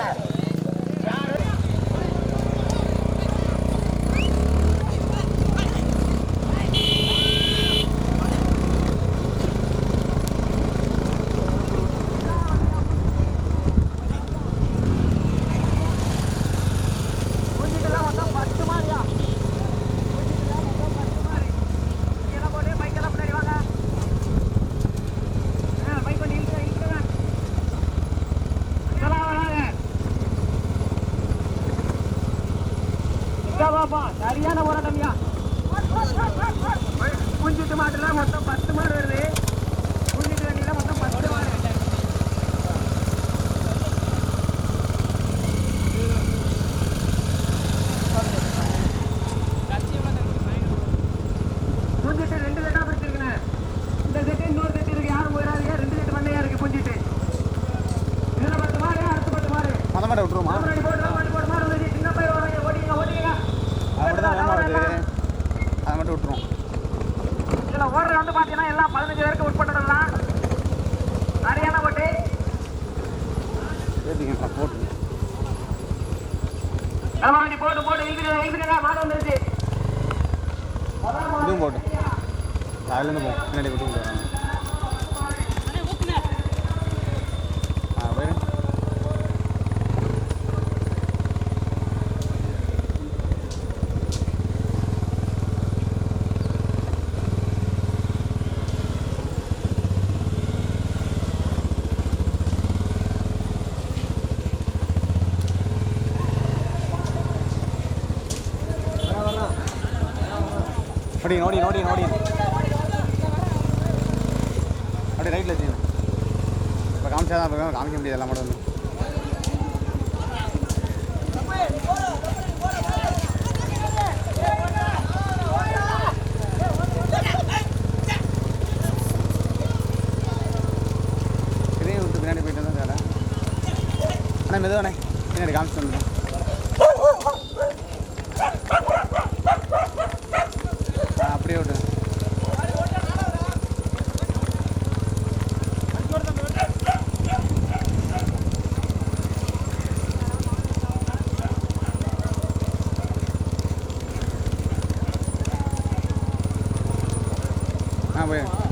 Sir. சரியான போராட்டம்யா பூஞ்சிட்டு மாட்டுல மொத்தம் பத்து மாடு வருது. பாத்தீங்கன்னா எல்லாம் பதினஞ்சு பேருக்கு உட்பட்டது தான் சரியான போட்டு. போட்டு போட்டு வீட்டுக்கு வீட்டுக்கு மாடு வந்துருச்சு. போட்டு. அதுலேருந்து போவோம் பின்னாடி விட்டு அப்படி நோடி நோடி ನೋಡಿ அப்படி ரைட்டில் வச்சுக்கணும் இப்போ காமிச்சா தான் காமிக்க முடியாது எல்லாம் மட்டும். வந்து பின்னாடி போயிட்டு தான் தேவை ஆனால் மெதுவானே பின்னாடி காமிச்சு போய்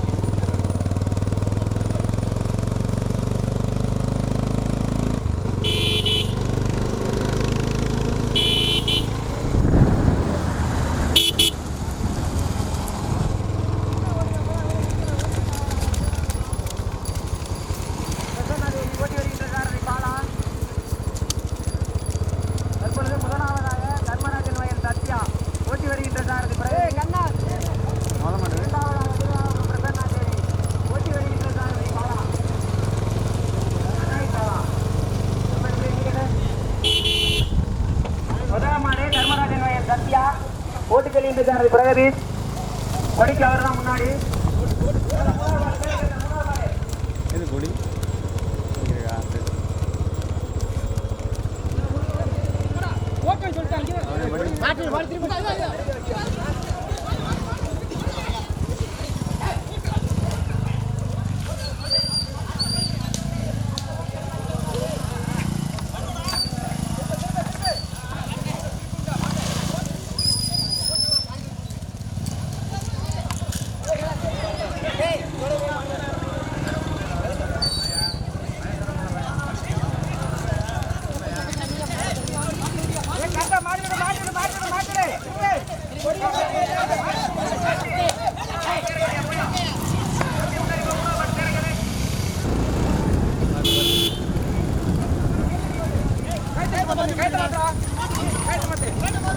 ஓட்டி செல்கின்ற சாரதி பிரகதீஷ் கொடிக்கு அவர் தான் முன்னாடி பொடி இருக்கா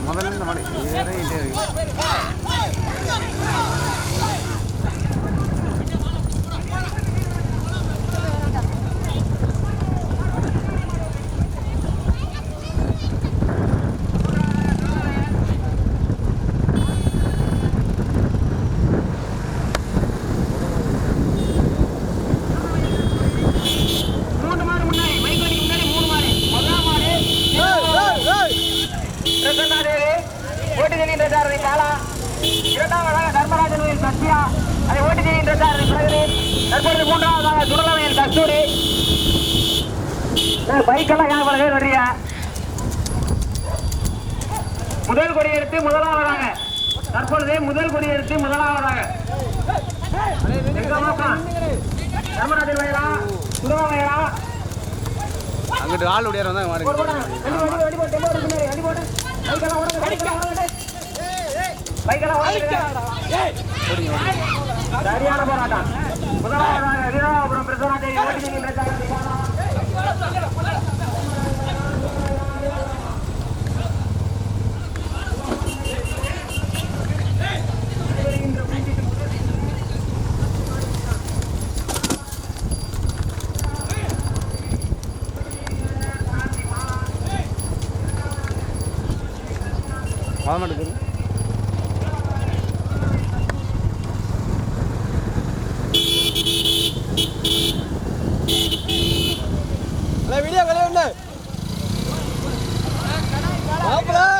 முதல்ல இந்த மாடு ஏறிட்டே இருக்கு தற்போது மூன்றாவதாக சுடலமையன் கஸ்தூரி. பைக்கெல்லாம் ஏன் முதல் கொடி எடுத்து முதலாவதாக தற்பொழுது முதல் கொடி எடுத்து முதலாவதாக தர்மராஜர் வயலா சுடலா வயலா. அங்கிட்டு ஆள் உடையார வந்தா மாறுங்க சரியான போராட்டம். முதலாவதாக வீராபுரம் 能不能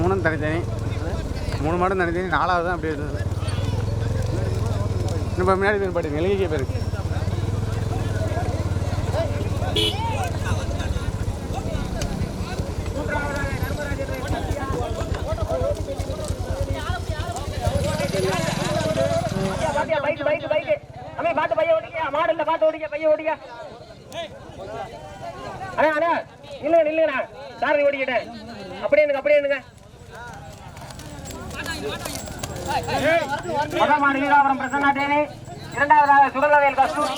மூணும் தனித்தனி மூணு மாடும் தனித்தனி நாலாவது தான் அப்படி இருந்தது இன்னும் முன்னாடி பேர் பாட்டு நெல்லிக்கை பேர் பாத்தியா, பைக்கு, பைக்கு, பைக்கு. பாத்து பைய ஓட்டிக்க. மாடு இல்ல, பாத்து ஓட்டிக்க, பைய ஓட்டிக்க. அண்ணா, அண்ணா, நில்லுங்க, இல்லைங்கண்ணா சாரதி ஓடிக்கிட்டேன் அப்படியே நில்லுங்க, அப்படியே நில்லுங்க. முதல் மாடு வீராபுரம் பிரசன்னா தேவி இரண்டாவதாக சுடலவேல் கஸ்தூர்.